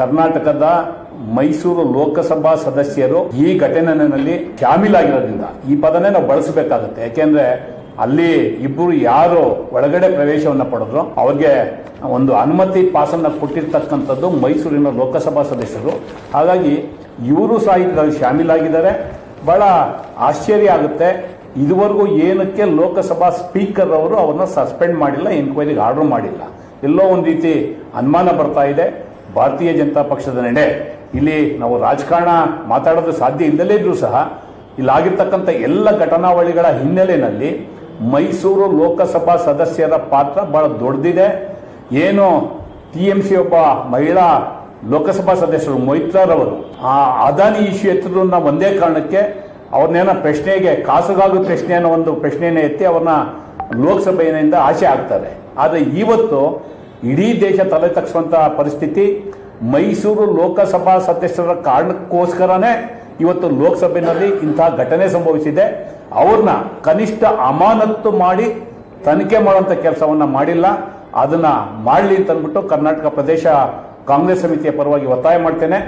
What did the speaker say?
ಕರ್ನಾಟಕದ ಮೈಸೂರು ಲೋಕಸಭಾ ಸದಸ್ಯರು ಈ ಘಟನೆಯಲ್ಲಿ ಶಾಮೀಲಾಗಿರೋದ್ರಿಂದ ಈ ಪದನೇ ನಾವು ಬಳಸಬೇಕಾಗುತ್ತೆ. ಯಾಕೆಂದ್ರೆ ಅಲ್ಲಿ ಇಬ್ಬರು ಯಾರು ಒಳಗಡೆ ಪ್ರವೇಶವನ್ನು ಪಡೆದ್ರು. ಅವ್ರಿಗೆ ಒಂದು ಅನುಮತಿ ಪಾಸನ್ನ ಕೊಟ್ಟಿರ್ತಕ್ಕಂಥದ್ದು ಮೈಸೂರಿನ ಲೋಕಸಭಾ ಸದಸ್ಯರು. ಹಾಗಾಗಿ ಇವರು ಸಹ ಇದರಲ್ಲಿ ಶಾಮೀಲಾಗಿದ್ದಾರೆ ಬಹಳ ಆಶ್ಚರ್ಯ ಆಗುತ್ತೆ. ಇದುವರೆಗೂ ಏನಕ್ಕೆ ಲೋಕಸಭಾ ಸ್ಪೀಕರ್ ಅವರು ಅವ್ರನ್ನ ಸಸ್ಪೆಂಡ್ ಮಾಡಿಲ್ಲ ಎನ್ಕ್ವೈರಿಗೆ ಆರ್ಡರ್ ಮಾಡಿಲ್ಲ. ಎಲ್ಲೋ ಒಂದು ರೀತಿ ಅನುಮಾನ ಬರ್ತಾ ಇದೆ. ಭಾರತೀಯ ಜನತಾ ಪಕ್ಷದ ನಡೆ. ಇಲ್ಲಿ ನಾವು ರಾಜಕಾರಣ ಮಾತಾಡೋದು ಸಾಧ್ಯ ಇಲ್ಲದೇ ಇದ್ರೂ ಸಹ ಇಲ್ಲಾಗಿರ್ತಕ್ಕಂಥ ಎಲ್ಲ ಘಟನಾವಳಿಗಳ ಹಿನ್ನೆಲೆಯಲ್ಲಿ ಮೈಸೂರು ಲೋಕಸಭಾ ಸದಸ್ಯರ ಪಾತ್ರ ಬಹಳ ದೊಡ್ಡದಿದೆ. ಏನು ಟಿ ಎಂ ಸಿ ಒಬ್ಬ ಮಹಿಳಾ ಲೋಕಸಭಾ ಸದಸ್ಯರು ಮೊಯ್ತ್ರಾರವರು ಆ ಅದಾನಿ ಇಶ್ಯೂ ಎತ್ತದ್ರನ್ನ ಒಂದೇ ಕಾರಣಕ್ಕೆ ಅವ್ರನ್ನೇನ ಪ್ರಶ್ನೆಗೆ ಖಾಸಗಾಗು ಪ್ರಶ್ನೆ ಅನ್ನೋ ಒಂದು ಪ್ರಶ್ನೆಯನ್ನು ಎತ್ತಿ ಅವ್ರನ್ನ ಲೋಕಸಭೆಯಿಂದ ಆಸೆ ಆಗ್ತಾರೆ ಆದರೆ ಇವತ್ತು ಇಡೀ ದೇಶ ತಲೆ ತಗ್ಸುವಂತ ಪರಿಸ್ಥಿತಿ ಮೈಸೂರು ಲೋಕಸಭಾ ಸದಸ್ಯರ ಕಾರಣಕ್ಕೋಸ್ಕರನೇ ಇವತ್ತು ಲೋಕಸಭೆಯಲ್ಲಿ ಇಂತಹ ಘಟನೆ ಸಂಭವಿಸಿದೆ. ಅವ್ರನ್ನ ಕನಿಷ್ಠ ಅಮಾನತ್ತು ಮಾಡಿ ತನಿಖೆ ಮಾಡುವಂತ ಕೆಲಸವನ್ನ ಮಾಡಿಲ್ಲ. ಅದನ್ನ ಮಾಡಲಿ ಅಂತ ಅಂದ್ಬಿಟ್ಟು ಕರ್ನಾಟಕ ಪ್ರದೇಶ ಕಾಂಗ್ರೆಸ್ ಸಮಿತಿಯ ಪರವಾಗಿ ಒತ್ತಾಯ ಮಾಡ್ತೇನೆ.